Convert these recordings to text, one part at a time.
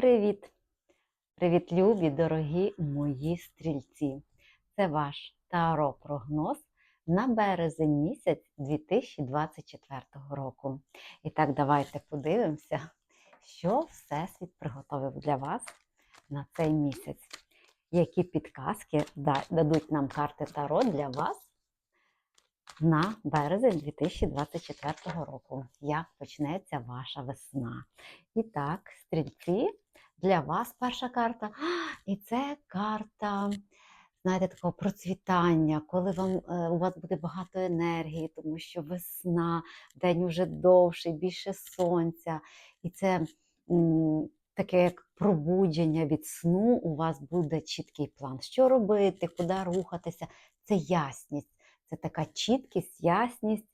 Привіт! Привіт, любі, дорогі мої стрільці! Це ваш таро-прогноз на березень місяць 2024 року. І так, давайте подивимося, що Всесвіт приготовив для вас на цей місяць. Які підказки дадуть нам карти Таро для вас на березень 2024 року. Як почнеться ваша весна? І так, стрільці, для вас перша карта. І це карта, знаєте, такого процвітання, коли вам, е, у вас буде багато енергії, тому що весна, день уже довший, більше сонця. І це таке як пробудження від сну, у вас буде чіткий план. Що робити, куди рухатися. Це ясність, це така чіткість, ясність,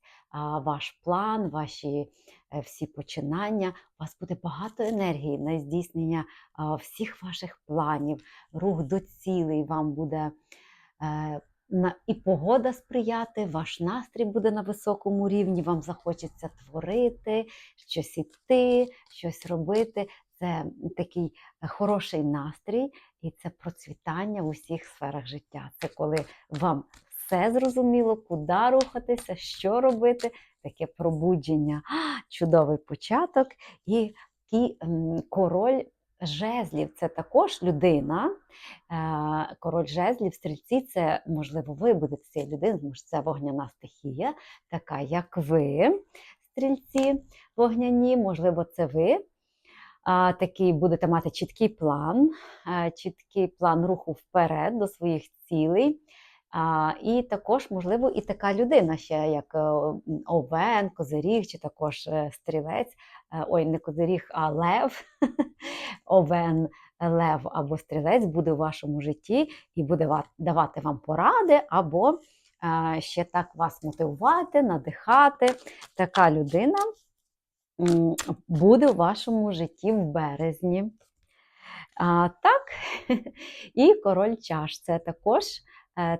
ваш план, ваші е, всі починання. У вас буде багато енергії на здійснення всіх ваших планів, рух до цілей вам буде е, і погода сприяти, ваш настрій буде на високому рівні, вам захочеться творити, щось іти, щось робити. Це такий е, хороший настрій і це процвітання в усіх сферах життя. Це коли вам все зрозуміло, куди рухатися, що робити, таке пробудження, чудовий початок. І король жезлів це також людина. Е, Король жезлів, стрільці це, можливо, ви будете цією людиною, тому що це вогняна стихія, така як ви, стрільці вогняні, можливо, це ви. Такий будете мати чіткий план, е, чіткий план руху вперед до своїх цілей. А, І також, можливо, і така людина, ще як е, овен, козиріг, чи також е, стрілець, Е, ой, не козиріг, а лев, овен, лев або стрілець буде у вашому житті і буде давати вам поради, або ще так вас мотивувати, надихати. Така людина буде у вашому житті в березні. А, так, і король чаш це також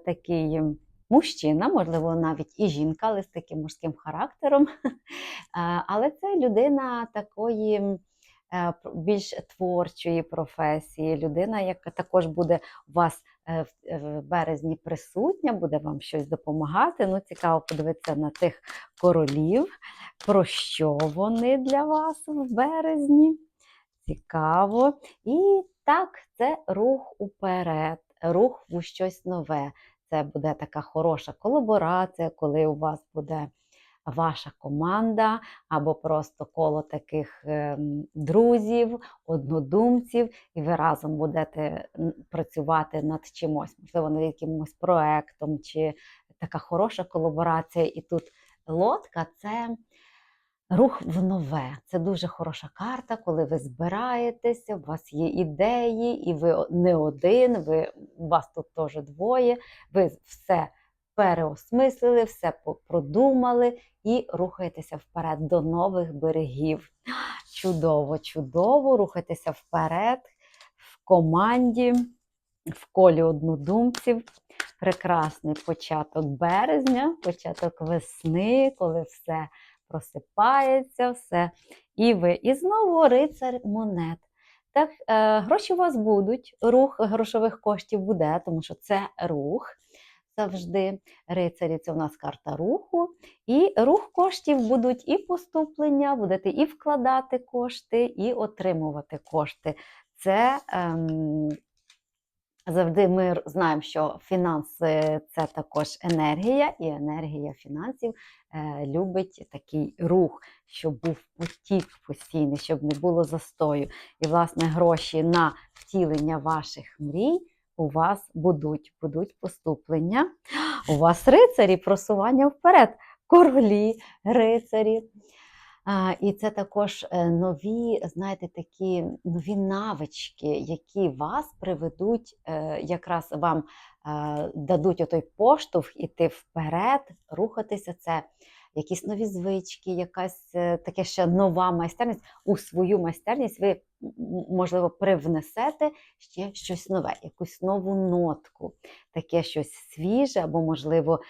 такий мужчина, можливо, навіть і жінка, але з таким мужським характером. Е, але це людина такої е, більш творчої професії, людина, яка також буде у вас е, е, в березні присутня, буде вам щось допомагати. Ну, цікаво подивитися на тих королів, про що вони для вас в березні. Цікаво. І так, це рух уперед, рух у щось нове. Це буде така хороша колаборація, коли у вас буде ваша команда або просто коло таких ем, друзів, однодумців, і ви разом будете працювати над чимось, можливо, над якимось проектом, чи така хороша колаборація. І тут лодка це рух в нове. Це дуже хороша карта, коли ви збираєтеся, у вас є ідеї, і ви не один, ви, у вас тут теж двоє, ви все переосмислили, все продумали і рухаєтеся вперед до нових берегів. Чудово, чудово, рухайтеся вперед в команді, в колі однодумців. Прекрасний початок березня, початок весни, коли все просипається, все. І ви. І знову рицар монет. Так, е, гроші у вас будуть, рух грошових коштів буде, тому що це рух завжди. Рицарі це у нас карта руху. І рух коштів будуть і поступлення, будете і вкладати кошти, і отримувати кошти. Це ем, завжди ми знаємо, що фінанси це також енергія, і енергія фінансів е, любить такий рух, щоб був потік постійний, щоб не було застою. І, власне, гроші на втілення ваших мрій у вас будуть, будуть поступлення. У вас рицарі, просування вперед, королі, рицарі. І це також е, нові, знаєте, такі нові навички, які вас приведуть, е, якраз вам е, дадуть отой поштовх іти вперед, рухатися. Це якісь нові звички, якась е, таке ще нова майстерність. У свою майстерність ви, можливо, привнесете ще щось нове, якусь нову нотку, таке щось свіже, або, можливо,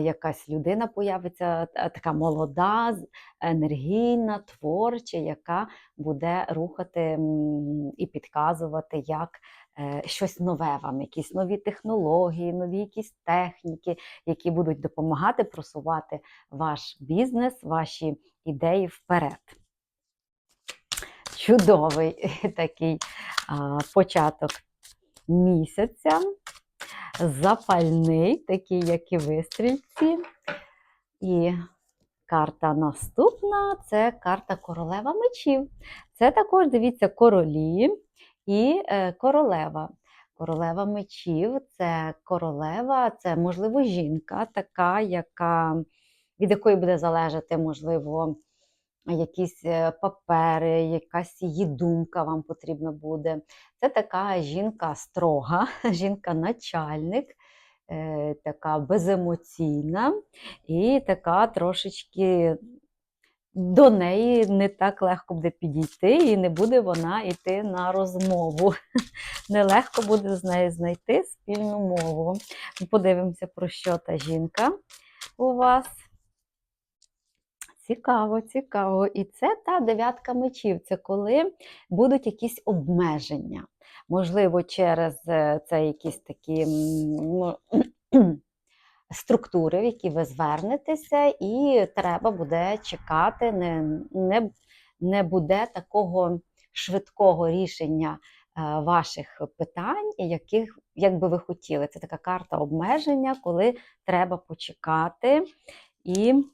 якась людина появиться, така молода, енергійна, творча, яка буде рухати і підказувати, як щось нове вам, якісь нові технології, нові якісь техніки, які будуть допомагати просувати ваш бізнес, ваші ідеї вперед. Чудовий такий початок місяця, запальний, такий, як і ви, стрільці. І карта наступна це карта королева мечів. Це також, дивіться, королі і е, королева. Королева мечів це королева, це, можливо, жінка, така, яка, від якої буде залежати, можливо, якісь е, папери, якась її думка вам потрібна буде. Це така жінка строга, жінка-начальник, е, така беземоційна і така трошечки до неї не так легко буде підійти, і не буде вона йти на розмову. Нелегко буде з нею знайти спільну мову. Подивимося, про що та жінка у вас. Цікаво, цікаво. І це та дев'ятка мечів. Це коли будуть якісь обмеження. Можливо, через е, це якісь такі ну, структури, в які ви звернетеся, і треба буде чекати, не, не, не буде такого швидкого рішення е, ваших питань, яких, як би ви хотіли. Це така карта обмеження, коли треба почекати і.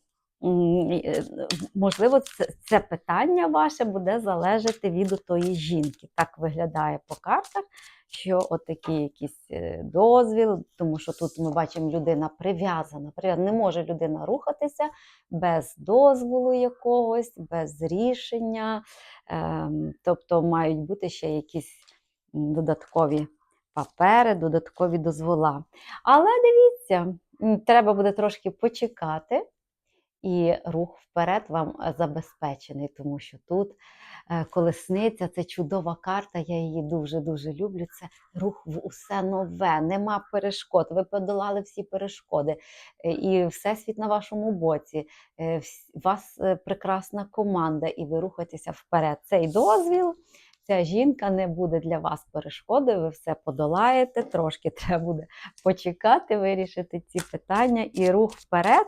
Е, Можливо, це, питання ваше буде залежати від тої жінки. Так виглядає по картах, що отакий якийсь е, дозвіл, тому що тут ми бачимо, людина прив'язана. прив'язана. Не може людина рухатися без дозволу якогось, без рішення. Ем, Тобто мають бути ще якісь додаткові папери, додаткові дозвола. Але дивіться, треба буде трошки почекати. І рух вперед вам е, забезпечений, тому що тут е, колесниця це чудова карта, я її дуже-дуже люблю. Це рух в усе нове, нема перешкод. Ви подолали всі перешкоди, е, і всесвіт на вашому боці. вас прекрасна команда, і ви рухаєтеся вперед. Цей дозвіл. Ця жінка не буде для вас перешкодою, ви все подолаєте, трошки треба буде почекати, вирішити ці питання і рух вперед.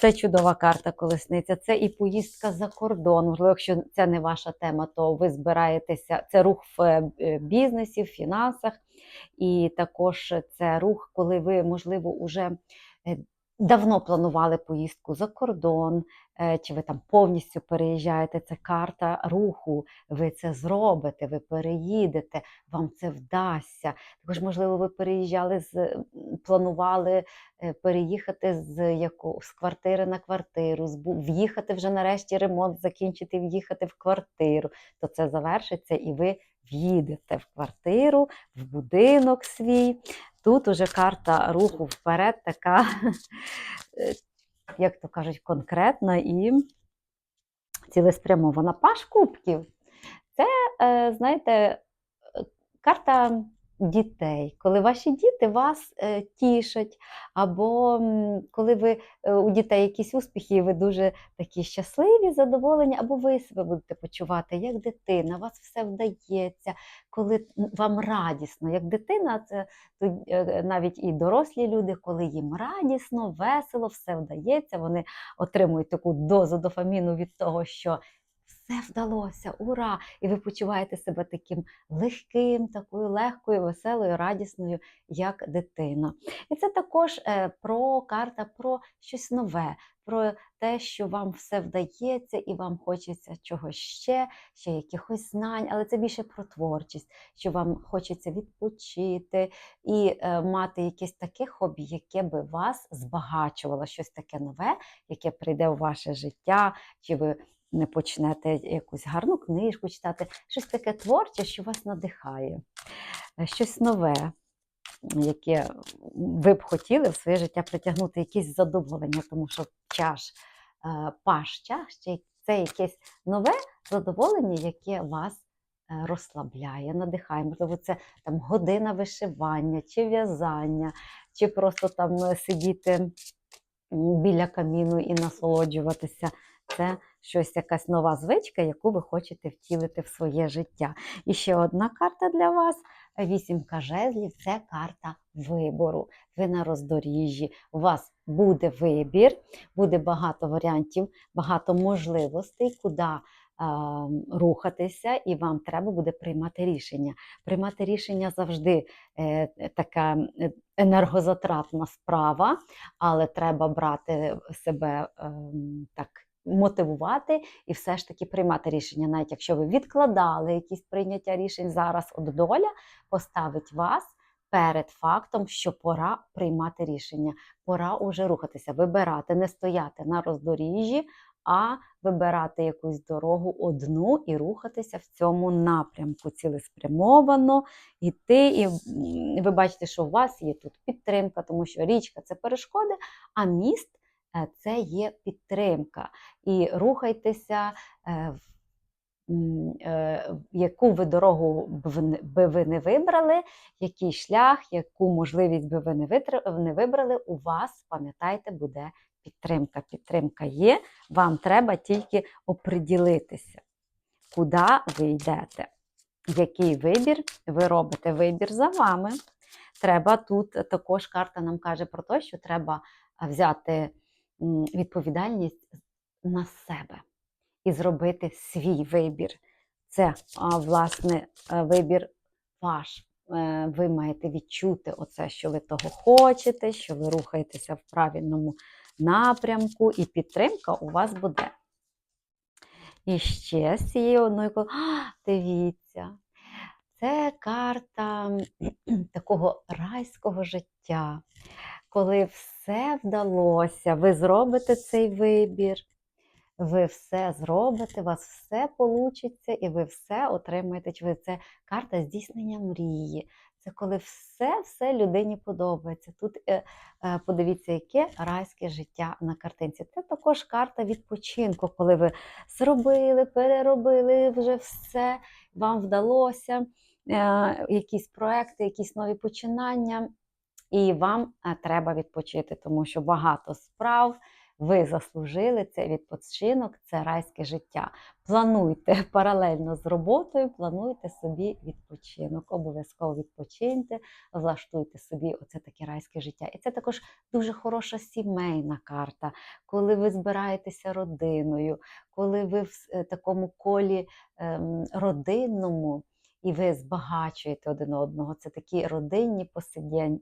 Це чудова карта колесниця, це і поїздка за кордон. Можливо, якщо це не ваша тема, то ви збираєтеся. Це рух в е, бізнесі, в фінансах, і також це рух, коли ви, можливо, уже е, давно планували поїздку за кордон, е, чи ви там повністю переїжджаєте. Це карта руху. Ви це зробите, ви переїдете, вам це вдасться. Також, можливо, ви переїжджали з планували е, переїхати з яку з квартири на квартиру, збу- в'їхати вже нарешті ремонт, закінчити, в'їхати в квартиру, то це завершиться і ви в'їдете в квартиру, в будинок свій. Тут уже карта руху вперед, така, як то кажуть, конкретна і цілеспрямована. Паш кубків. Це, е, знаєте, е, карта дітей, коли ваші діти вас е, тішать, або коли ви е, у дітей якісь успіхи, і ви дуже такі щасливі, задоволені, або ви себе будете почувати як дитина, вас все вдається, коли вам радісно, як дитина, це е, навіть і дорослі люди, коли їм радісно, весело, все вдається, вони отримують таку дозу дофаміну від того, що все вдалося, ура! І ви почуваєте себе таким легким, такою легкою, веселою, радісною, як дитина. І це також е, про карта про щось нове, про те, що вам все вдається, і вам хочеться чогось ще, ще якихось знань, але це більше про творчість, що вам хочеться відпочити і е, мати якесь таке хобі, яке би вас збагачувало, щось таке нове, яке прийде у ваше життя, чи ви не почнете якусь гарну книжку читати, щось таке творче, що вас надихає, е, щось нове, яке ви б хотіли в своє життя притягнути якісь задоволення, тому що чаш е, паща, ще це якесь нове задоволення, яке вас е, розслабляє, надихає. Можливо, це там година вишивання, чи в'язання, чи просто там сидіти біля каміну і насолоджуватися. Це щось, якась нова звичка, яку ви хочете втілити в своє життя. І ще одна карта для вас. Вісімка жезлів це карта вибору. Ви на роздоріжжі, у вас буде вибір, буде багато варіантів, багато можливостей, куди е, рухатися, і вам треба буде приймати рішення. Приймати рішення завжди е, така е, енергозатратна справа, але треба брати себе ем, так. Мотивувати і все ж таки приймати рішення, навіть якщо ви відкладали якісь прийняття рішень, зараз от доля поставить вас перед фактом, що пора приймати рішення, пора уже рухатися, вибирати, не стояти на роздоріжжі, а вибирати якусь дорогу одну і рухатися в цьому напрямку цілеспрямовано, іти. І ви бачите, що у вас є тут підтримка, тому що річка це перешкоди, а міст це є підтримка. І рухайтеся. е, е, яку ви дорогу би ви не вибрали, який шлях, яку можливість би ви не, вибрали, у вас, пам'ятайте, буде підтримка. Підтримка є, вам треба тільки оприділитися, куди ви йдете, який вибір ви робите. Вибір за вами. Треба тут також карта нам каже про те, що треба взяти відповідальність на себе і зробити свій вибір. Це, власне, е, вибір ваш. Е, Ви маєте відчути оце, що ви того хочете, що ви рухаєтеся в правильному напрямку, і підтримка у вас буде. І ще з цією одною, А, дивіться, це карта такого райського життя, коли все вдалося, ви зробите цей вибір, ви все зробите, у вас все получиться, і ви все отримаєте. Чи ви- Це карта здійснення мрії. Це коли все все людині подобається. Тут е, е, подивіться, яке райське життя на картинці. Це також карта відпочинку, коли ви зробили, переробили вже все, вам вдалося, е, якісь проекти, якісь нові починання, і вам е, треба відпочити, тому що багато справ. Ви заслужили цей відпочинок, це райське життя. Плануйте паралельно з роботою, плануйте собі відпочинок. Обов'язково відпочиньте, влаштуйте собі оце таке райське життя. І це також дуже хороша сімейна карта, коли ви збираєтеся родиною, коли ви в е, такому колі ем, родинному і ви збагачуєте один одного. Це такі родинні посидянь,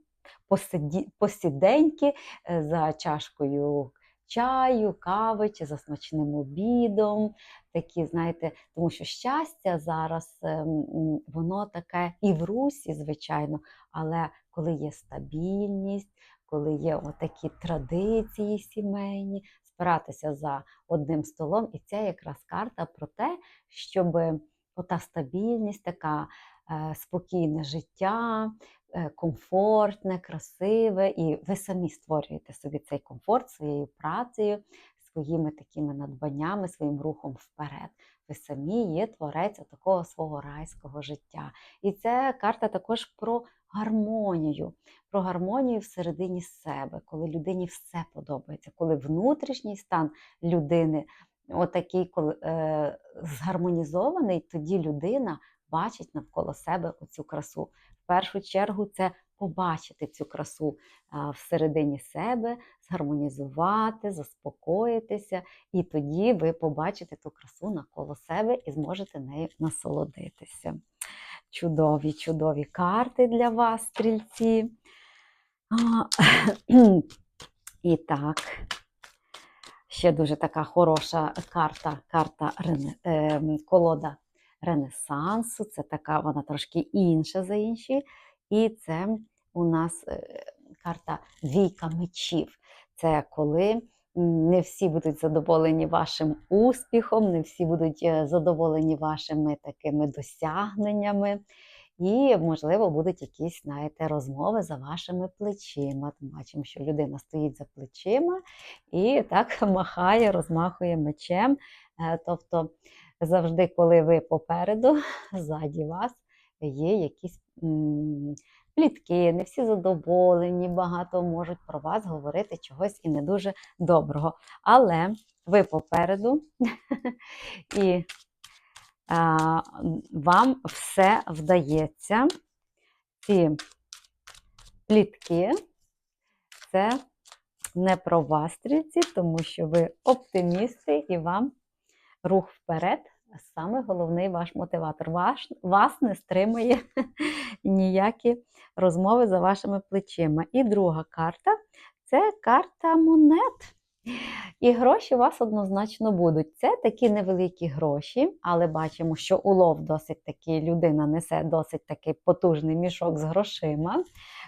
посиді, посіденьки е, за чашкою чаю, кави чи за смачним обідом. Такі, знаєте, тому що щастя зараз ем, воно таке і в русі, звичайно, але коли є стабільність, коли є отакі традиції сімейні, збиратися за одним столом, і це якраз карта про те, щоб ота стабільність, така е, спокійне життя, комфортне, красиве, і ви самі створюєте собі цей комфорт своєю працею, своїми такими надбаннями, своїм рухом вперед. Ви самі є творець такого свого райського життя. І ця карта також про гармонію, про гармонію всередині себе, коли людині все подобається, коли внутрішній стан людини отакий, коли е, згармонізований, тоді людина бачить навколо себе оцю красу. В першу чергу це побачити цю красу всередині себе, згармонізувати, заспокоїтися, і тоді ви побачите ту красу навколо себе і зможете нею насолодитися. Чудові, чудові карти для вас, стрільці. І так, ще дуже така хороша карта, карта ем, колода Ренесансу. Це така, вона трошки інша за інші. І це у нас е, карта Двійка мечів. Це коли не всі будуть задоволені вашим успіхом, не всі будуть е, задоволені вашими такими досягненнями. і, можливо, будуть якісь, знаєте, розмови за вашими плечима. Бачимо, що людина стоїть за плечима і так махає, розмахує мечем. Е, Тобто, завжди, коли ви попереду, ззаді вас є якісь плітки, не всі задоволені, багато можуть про вас говорити чогось і не дуже доброго. Але ви попереду, і вам все вдається. Ці плітки це не про вас, стрільці, тому що ви оптимісти і вам рух вперед саме головний ваш мотиватор. Ваш, вас не стримує ніякі розмови за вашими плечима. І друга карта це карта монет. І гроші у вас однозначно будуть. Це такі невеликі гроші, але бачимо, що улов досить такий, людина несе досить такий потужний мішок з грошима.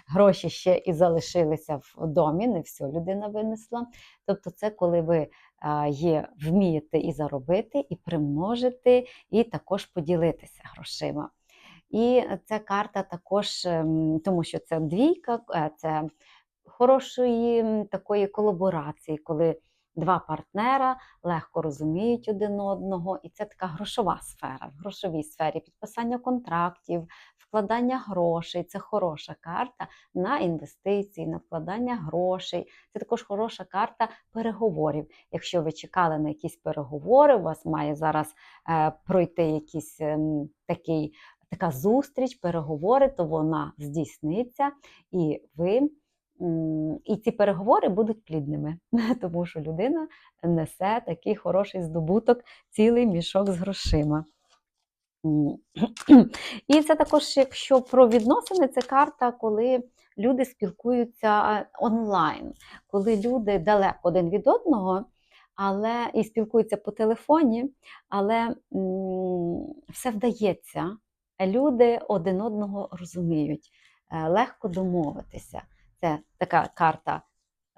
Гроші ще і залишилися в домі, не всю людина винесла. Тобто, це коли ви є, вмієте і заробити, і примножити, і також поділитися грошима. І ця карта також, ем, тому що це двійка, е, це хорошої такої колаборації, коли два партнера легко розуміють один одного, і це така грошова сфера. В грошовій сфері підписання контрактів, вкладання грошей це хороша карта на інвестиції, на вкладання грошей. Це також хороша карта переговорів. Якщо ви чекали на якісь переговори, у вас має зараз е, пройти якийсь ем, такий. Така зустріч, переговори, то вона здійсниться, і ви І ці переговори будуть плідними, тому що людина несе такий хороший здобуток, цілий мішок з грошима. І це також, якщо про відносини, це карта, коли люди спілкуються онлайн, коли люди далеко один від одного, але і спілкуються по телефоні, але все вдається. Люди один одного розуміють, е, легко домовитися. Це така карта,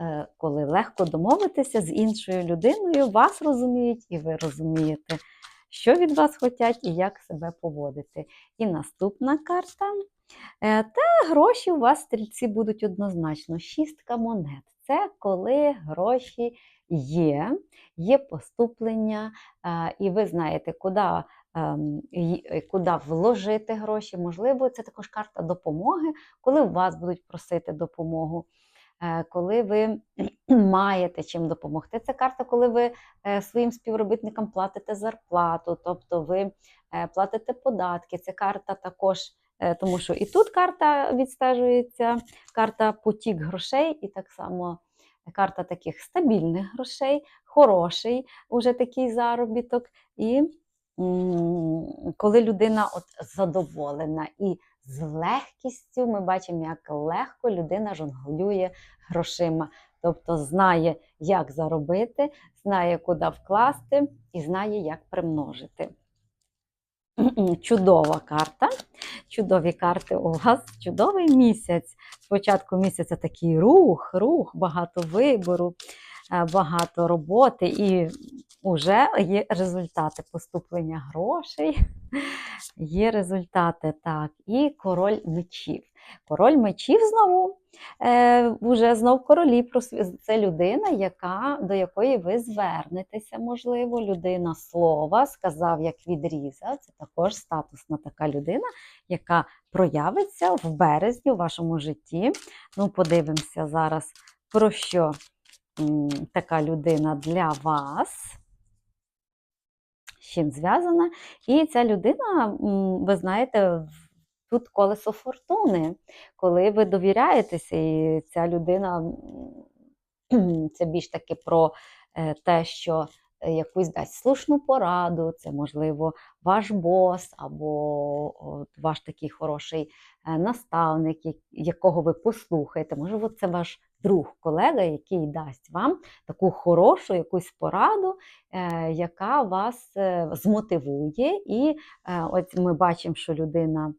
е, коли легко домовитися з іншою людиною, вас розуміють, і ви розумієте, що від вас хочуть і як себе поводити. І наступна карта. Е, Та гроші у вас стрільці будуть однозначно. Шістка монет. Це коли гроші є, є поступлення, і ви знаєте, куди куди вложити гроші. Можливо, це також карта допомоги, коли у вас будуть просити допомогу, е, коли ви маєте чим допомогти. Це карта, коли ви е, своїм співробітникам платите зарплату, тобто ви е, платите податки. Це карта також. е, Тому що і тут карта відстежується, карта потік грошей, і так само карта таких стабільних грошей, хороший уже такий заробіток. І коли людина от задоволена і з легкістю ми бачимо, як легко людина жонглює грошима, тобто знає, як заробити, знає, куди вкласти, і знає, як примножити. Чудова карта. Чудові карти у вас, чудовий місяць. Спочатку місяця такий рух, рух, багато вибору, е, багато роботи, і вже є результати поступлення грошей. Є результати, так. І король мечів. Король мечів знову, е, вже знов королі, це людина, яка, до якої ви звернетеся, можливо, людина слова, сказав, як відрізав. Це також статусна така людина, яка проявиться в березні у вашому житті. Ну, подивимося зараз, про що м, така людина для вас. Чим зв'язана. І ця людина, ви знаєте, тут колесо фортуни, коли ви довіряєтеся, і ця людина це більш таки про е, те, що е, якусь дасть слушну пораду, це, можливо, ваш бос або ваш такий хороший е, наставник, якого ви послухаєте. Можливо, це ваш друг, колега, який дасть вам таку хорошу якусь пораду, е, яка вас е, змотивує. І е, от ми бачимо, що людина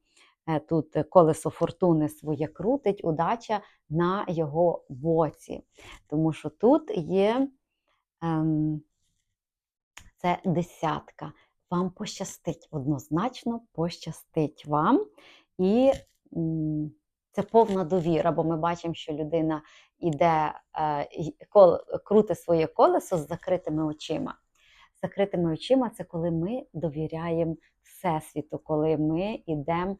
тут колесо фортуни своє крутить, удача на його боці. Тому що тут є ем, це десятка. Вам пощастить, однозначно пощастить вам. І це повна довіра, бо ми бачимо, що людина іде, е, крути своє колесо з закритими очима. Закритими очима це коли ми довіряємо Всесвіту, коли ми йдемо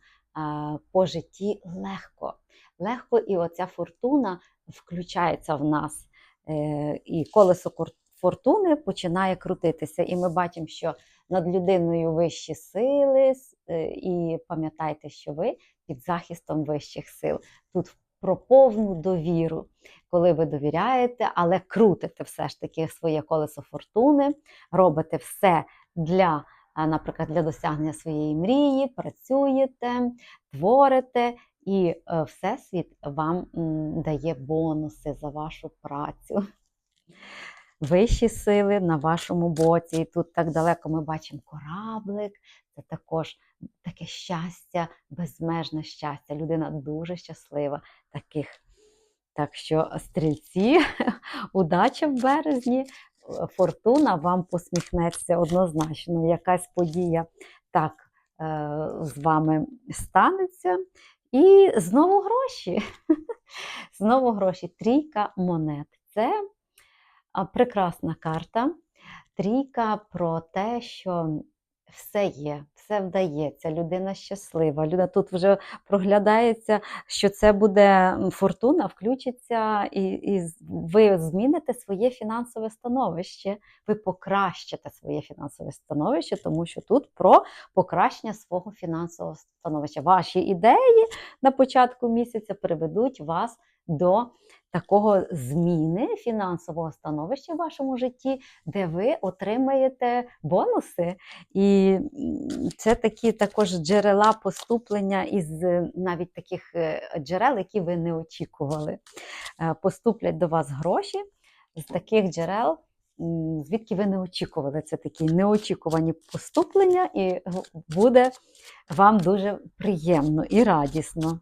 по житті легко. Легко, і оця фортуна включається в нас, е, і колесо фортуни починає крутитися. І ми бачимо, що над людиною вищі сили, е, і пам'ятайте, що ви під захистом вищих сил. Тут про повну довіру, коли ви довіряєте, але крутите все ж таки своє колесо фортуни, робите все для, наприклад, для досягнення своєї мрії, працюєте, творите, і е, Всесвіт вам дає бонуси за вашу працю. Вищі сили на вашому боці. І тут так далеко ми бачимо кораблик. Це також таке щастя, безмежне щастя. Людина дуже щаслива таких. Так що, стрільці, удача в березні, фортуна вам посміхнеться однозначно. Якась подія так е, з вами станеться. І знову гроші. Знову гроші. Трійка монет. Це прекрасна карта. Трійка про те, що все є, все вдається, людина щаслива. Людина тут вже проглядається, що це буде фортуна, включиться, і, і ви зміните своє фінансове становище, ви покращите своє фінансове становище, тому що тут про покращення свого фінансового становища. Ваші ідеї на початку місяця приведуть вас до такого зміни фінансового становища в вашому житті, де ви отримаєте бонуси. І це такі також джерела поступлення із е, навіть таких е, джерел, які ви не очікували. Е, Поступлять до вас гроші з таких джерел. Звідки ви не очікували, це такі неочікувані поступлення, і буде вам дуже приємно і радісно.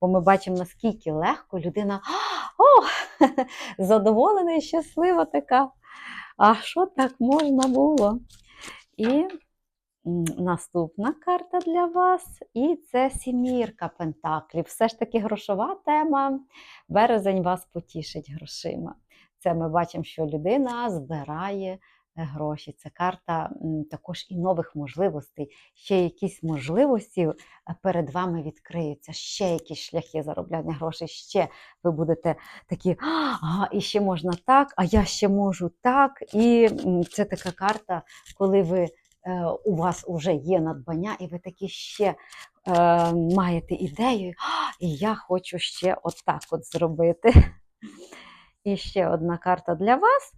Бо ми бачимо, наскільки легко людина о, задоволена і щаслива така. А що так можна було? І наступна карта для вас, і це сімірка пентаклів. Все ж таки грошова тема. Березень вас потішить грошима. Це ми бачимо, що людина збирає гроші. Це карта також і нових можливостей. Ще якісь можливості е, перед вами відкриються, ще якісь шляхи заробляння грошей, ще ви будете такі, а, і ще можна так, а я ще можу так. І це така карта, коли ви. е, У вас вже є надбання, і ви такі ще е, маєте ідею, і я хочу ще отак от зробити. І ще одна карта для вас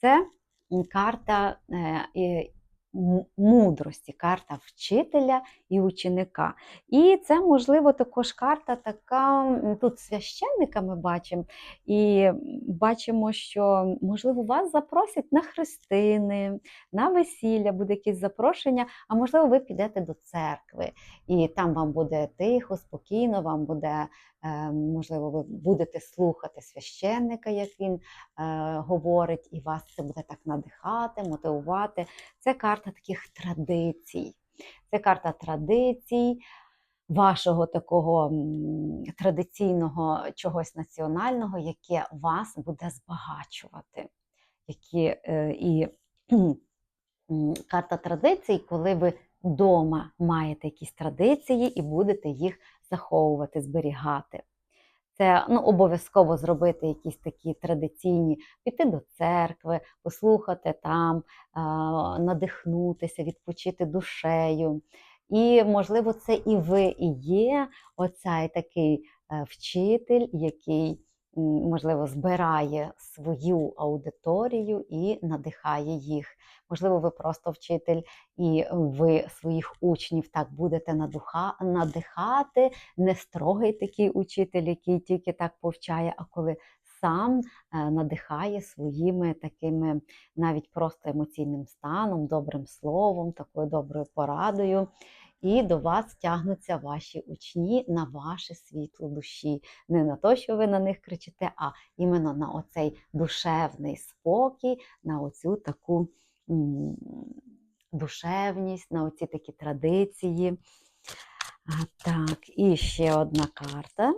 це карта е, мудрості, карта вчителя і ученика. І це, можливо, також карта така, тут священника ми бачимо, і бачимо, що, можливо, вас запросять на хрестини, на весілля, буде якесь запрошення, а можливо, ви підете до церкви, і там вам буде тихо, спокійно, вам буде, можливо, ви будете слухати священника, як він е, говорить, і вас це буде так надихати, мотивувати. Це карта таких традицій. Це карта традицій, вашого такого традиційного чогось національного, яке вас буде збагачувати. Які, е, і карта традицій, коли ви вдома маєте якісь традиції і будете їх заховувати, зберігати. Це ну, обов'язково зробити якісь такі традиційні, піти до церкви, послухати там, надихнутися, відпочити душею. І, можливо, це і ви і є оцей такий е, вчитель, який, можливо, збирає свою аудиторію і надихає їх. Можливо, ви просто вчитель, і ви своїх учнів так будете надихати, не строгий такий учитель, який тільки так повчає, а коли сам е, надихає своїми такими навіть просто емоційним станом, добрим словом, такою доброю порадою. І до вас тягнуться ваші учні на ваше світло душі. Не на те, що ви на них кричите, а іменно на оцей душевний спокій, на оцю таку душевність, на оці такі традиції. Так, і ще одна карта.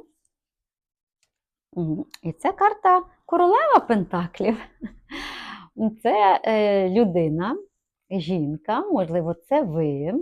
І це карта королева Пентаклів. Це е, людина, жінка, можливо, це ви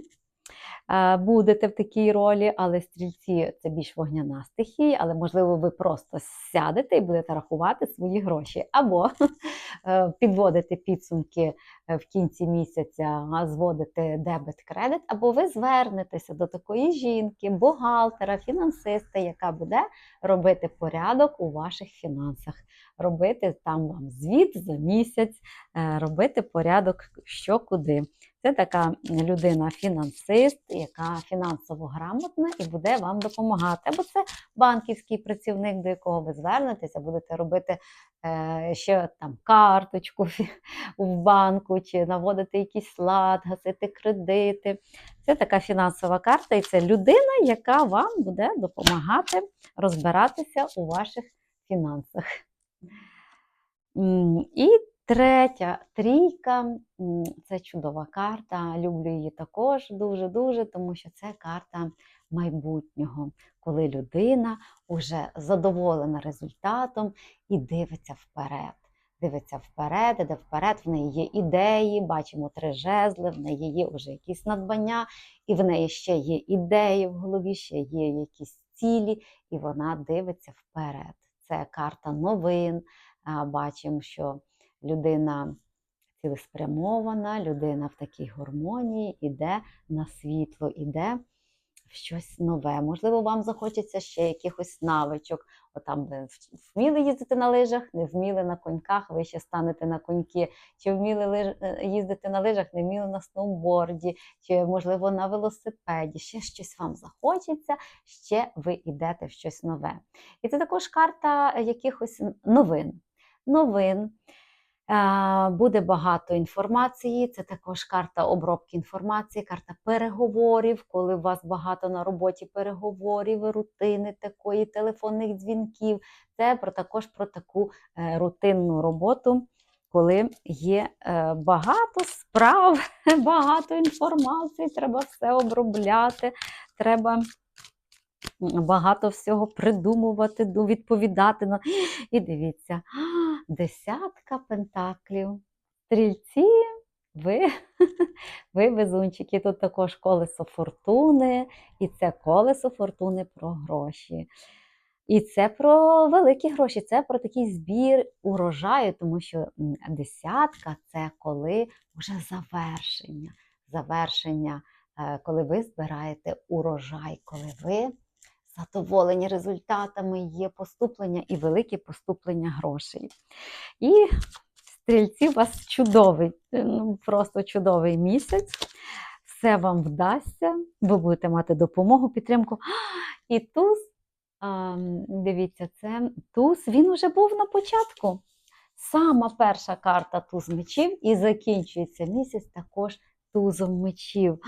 будете в такій ролі, але стрільці це більш вогняна стихія, але можливо, ви просто сядете і будете рахувати свої гроші, або е, підводити підсумки е, в кінці місяця, зводити дебет-кредит, або ви звернетеся до такої жінки, бухгалтера, фінансиста, яка буде робити порядок у ваших фінансах, робити там вам звіт за місяць, е, робити порядок що куди. Це така людина-фінансист, яка фінансово грамотна і буде вам допомагати. Або це банківський працівник, до якого ви звернетеся, будете робити е, ще там карточку в банку, чи наводити якийсь лад, гасити кредити. Це така фінансова карта, і це людина, яка вам буде допомагати розбиратися у ваших фінансах. І третя трійка це чудова карта. Люблю її також дуже-дуже, тому що це карта майбутнього, коли людина вже задоволена результатом і дивиться вперед. Дивиться вперед, іде вперед, в неї є ідеї, бачимо три жезли, в неї є вже якісь надбання, і в неї ще є ідеї в голові, ще є якісь цілі, і вона дивиться вперед. Це карта новин. Бачимо, що людина цілеспрямована, людина в такій гармонії іде на світло, іде в щось нове. Можливо, вам захочеться ще якихось навичок. Отам ви вміли їздити на лижах, не вміли на коньках, ви ще станете на коньки, чи вміли лиж... е, їздити на лижах, не вміли на сноуборді, чи, можливо, на велосипеді. Ще щось вам захочеться, ще ви йдете в щось нове. І це також карта якихось новин. Новин. Буде багато інформації. Це також карта обробки інформації, карта переговорів, коли у вас багато на роботі переговорів, рутини такої, телефонних дзвінків. Це про також про таку е, рутинну роботу, коли є е, багато справ, багато інформації, треба все обробляти, треба багато всього придумувати, відповідати на. І дивіться, десятка пентаклів. Стрільці, ви, ви везунчики. Тут також колесо фортуни, і це колесо фортуни про гроші. І це про великі гроші, це про такий збір урожаю, тому що десятка це коли вже завершення. Завершення, е, коли ви збираєте урожай, коли ви задоволені результатами, є поступлення і великі поступлення грошей. І стрільці у вас чудовий, е, ну просто чудовий місяць. Все вам вдасться, ви будете мати допомогу, підтримку. І туз, дивіться, це туз, він уже був на початку. Сама перша карта туз мечів і закінчується місяць також тузом мечів.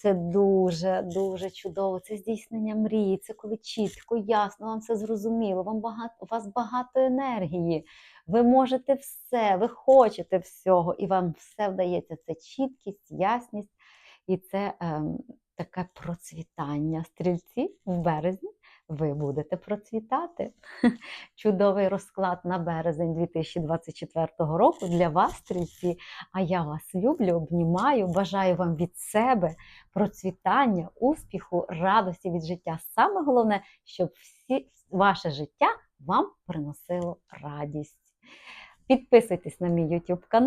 Це дуже, дуже чудово. Це здійснення мрії, це коли чітко, ясно, вам все зрозуміло, вам багато, у вас багато енергії. Ви можете все, ви хочете всього, і вам все вдається. Це чіткість, ясність і це ем, таке процвітання. Стрільці в березні ви будете процвітати. Чудовий розклад на березень 2024 року для вас, стрільці. А я вас люблю, обнімаю, бажаю вам від себе процвітання, успіху, радості від життя. Саме головне, щоб всі ваше життя вам приносило радість. Підписуйтесь на мій YouTube канал.